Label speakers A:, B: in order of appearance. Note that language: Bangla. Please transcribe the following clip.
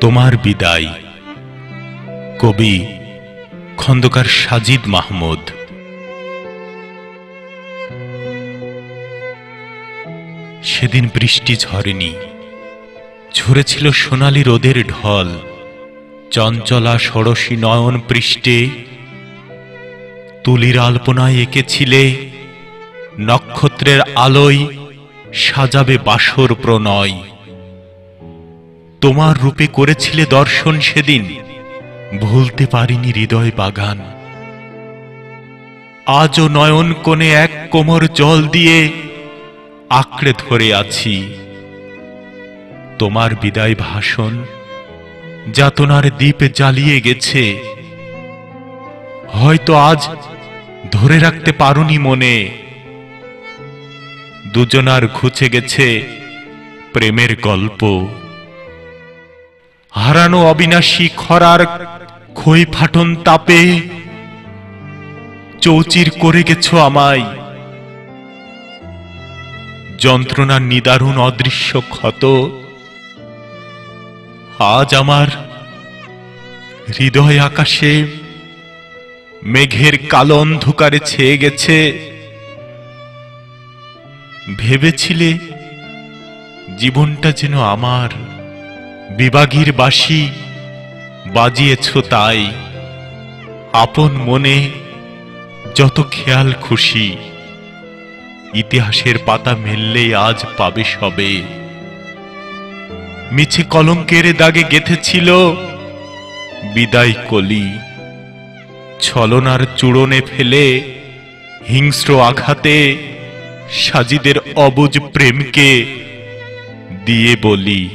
A: তোমার বিদায়, কবি খন্দকার সাজিদ মাহমুদ। সেদিন বৃষ্টি ঝরেনি ঝরেছিল সোনালি রোদের ঢল, চঞ্চলা ষোড়শী নয়ন পৃষ্ঠে তুলির আলপনায় এঁকেছিলে নক্ষত্রের আলোয় সাজাবে বাসর প্রণয়। তোমার রূপে করেছিলে দর্শন সেদিন, ভুলতে পারিনি হৃদয় বাগান। আজও নয়ন কোণে এক কোমর জল দিয়ে আঁকড়ে ধরে আছি। তোমার বিদায় ভাষণ যাতনার দ্বীপ জ্বালিয়ে গেছে। হয়তো আজ ধরে রাখতে পারুনি মনে। দুজনার ঘুচে গেছে প্রেমের গল্প। হারানো অবিনাশী খরার খই ফাটন তাপে চৌচির করে গেছ আমায়। যন্ত্রণার নিদারুণ অদৃশ্য ক্ষত আজ আমার হৃদয় আকাশে মেঘের কালো অন্ধকারে ছেয়ে গেছে। ভেবেছিলে জীবনটা যেন আমার বিবাগীর বাসি বাজিয়েছ তাই? আপন মনে যত খেয়াল খুশি, ইতিহাসের পাতা মেললেই আজ পাবে সবে। মিছে কলঙ্কের দাগে গেথেছিল বিদায় কলি, ছলনার চূড়নে ফেলে হিংস্র আঘাতে সাজিদের অবুজ প্রেমকে দিয়ে বলি।